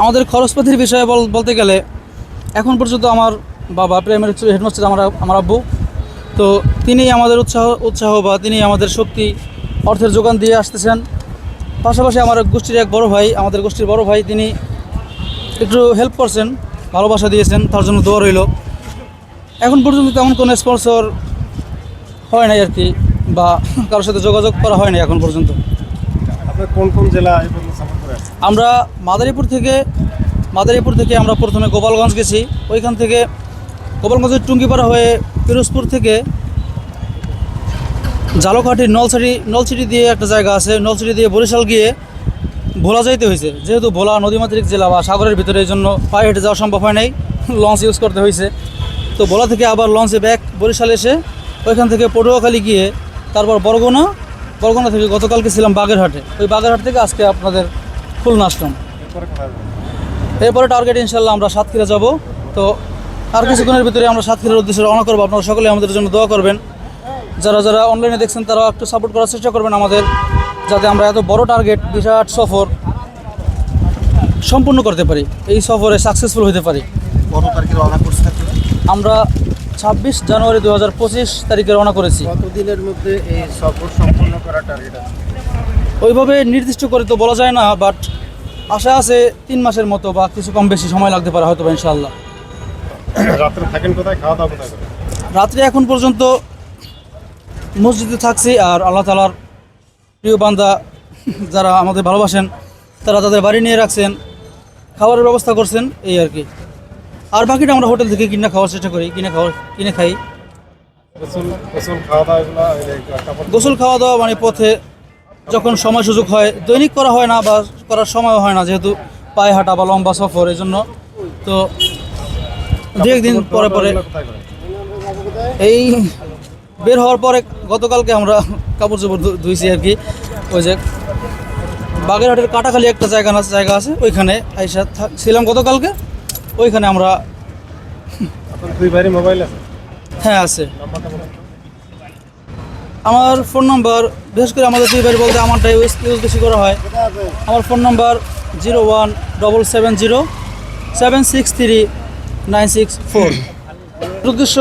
আমাদের খরচপাতির বিষয়ে বল- বলতে গেলে, এখন পর্যন্ত আমার বাবা প্রাইমারি হেডমাস্টার আমার আমার আব্বু। তো তিনি আমাদের উৎসাহ উৎসাহ বা তিনি আমাদের শক্তি, অর্থের যোগান দিয়ে আসতেছেন। পাশাপাশি আমার গোষ্ঠীর এক বড় ভাই, আমাদের গোষ্ঠীর বড় ভাই, তিনি একটু হেল্প করছেন, ভালোবাসা দিয়েছেন, তার জন্য দোয়া রইল। এখন পর্যন্ত তেমন কোনো স্পন্সর হয় নাই আর কি, বা কারোর সাথে যোগাযোগ করা হয় নাই এখন পর্যন্ত। আপনার কোন কোন জেলা আমরা মাদারীপুর থেকে মাদারীপুর থেকে আমরা প্রথমে গোপালগঞ্জ গেছি। ওইখান থেকে গোপালগঞ্জের টুঙ্গিপাড়া হয়ে পিরোজপুর থেকে জালকাঠি নলছড়ি, নলছিটি দিয়ে একটা জায়গা আছে। নলছিটি দিয়ে বরিশাল গিয়ে ভোলা যাইতে হয়েছে। যেহেতু ভোলা নদীমাতৃক জেলা বা সাগরের ভিতরে এই জন্য পায়ে হেঁটে যাওয়া সম্ভব হয় নাই, লঞ্চ ইউজ করতে হয়েছে। তো ভোলা থেকে আবার লঞ্চে ব্যাক বরিশাল এসে ওইখান থেকে পটুয়াখালী গিয়ে তারপর বরগুনা বরগুনা থেকে গতকালকে ছিলাম বাগেরহাটে। ওই বাগেরহাট থেকে আজকে আপনাদের খুলনা আসলাম এরপরে টার্গেট ইনশাল্লাহ আমরা সাতক্ষীরা যাব। তো আর কিছুক্ষণের ভিতরে আমরা সাতক্ষীরার উদ্দেশ্যে রওনা করব। আপনারা সকলে আমাদের জন্য দোয়া করবেন। যারা যারা অনলাইনে দেখছেন তারা একটু সাপোর্ট করার চেষ্টা করবেন আমাদের যাতে আমরা এত বড় টার্গেট বিরাট সফর সম্পূর্ণ করতে পারি। এই সফরে সাকসেসফুল হতে পারি? আমরা ছাব্বিশ জানুয়ারি দু হাজার পঁচিশ তারিখে রওনা করেছি। কতদিনের মধ্যে এই সফর সম্পূর্ণ করার টার্গেট আছে? ওইভাবে নির্দিষ্ট করে তো বলা যায় না বাট আশা আছে তিন মাসের মতো বা কিছু কম বেশি সময় লাগতে পারে হয়তো ইনশাল্লাহ রাত্রে থাকেন কোথায়? খাওয়া দাওয়া কোথায় রাত্রে এখন পর্যন্ত মসজিদে থাকছি আর আল্লাহ তালার প্রিয় বান্দা যারা আমাদের ভালোবাসেন তারা তাদের বাড়ি নিয়ে রাখছেন খাবারের ব্যবস্থা করছেন এই আর কি। আর বাকিটা আমরা হোটেল থেকে কিনে খাওয়ার চেষ্টা করি কিনে খাওয়ার কিনে খাই। খাওয়া গোসল খাওয়া দাওয়া মানে পথে যখন সময় সুযোগ হয় দৈনিক করা হয় না বা করার সময় হয় না যেহেতু পায়ে হাঁটা বা লম্বা সফর এই জন্য তো দু একদিন পরে পরে এই বের হওয়ার পরে গতকালকে আমরা কাপড় চোপড় ধুইছি আর কি। ওই যে বাগেরহাটের কাটাখালি একটা জায়গা না জায়গা আছে ওইখানে আইসা ছিলাম গতকালকে ওইখানে আমরা দুই ভাইয়ের মোবাইল আছে? হ্যাঁ আছে। আমার ফোন নাম্বার বিশেষ করে আমাদের দুই বলতে আমারটাই ইউজ বেশি করা হয়। আমার phone number zero one double seven zero seven six three nine six four উদ্দেশ্য,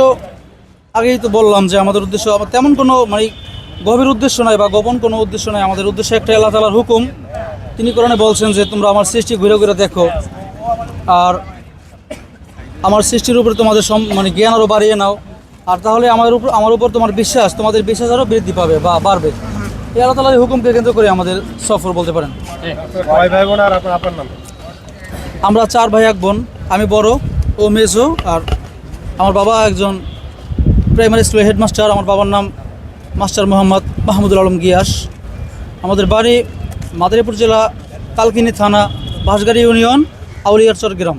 আগেই তো বললাম যে আমাদের উদ্দেশ্য, আমার তেমন কোনো মানে গভীর উদ্দেশ্য নয় বা গোপন কোনো উদ্দেশ্য নয় আমাদের উদ্দেশ্য একটা আল্লাহ তালার হুকুম। তিনি কোরআনে বলছেন যে, তোমরা আমার সৃষ্টি ঘুরে ঘুরে দেখো। আর আমার সৃষ্টির উপরে তোমাদের মানে জ্ঞান আরও বাড়িয়ে নাও। আর তাহলে আমার উপর আমার উপর তোমার বিশ্বাস তোমাদের বিশ্বাস আরও বৃদ্ধি পাবে বা বাড়বে। এই আল্লাহ তালার হুকুমকে কেন্দ্র করে আমাদের সফর বলতে পারেন। আমরা চার ভাই এক বোন। আমি বড় ও মেজো আর আমার বাবা একজন প্রাইমারি স্কুলের হেডমাস্টার আমার বাবার নাম মাস্টার মোহাম্মদ মাহমুদুল আলম গিয়াস। আমাদের বাড়ি মাদারীপুর জেলা কালকিনি থানা বাঁশগাড়ি ইউনিয়ন আউলিয়ারচর গ্রাম।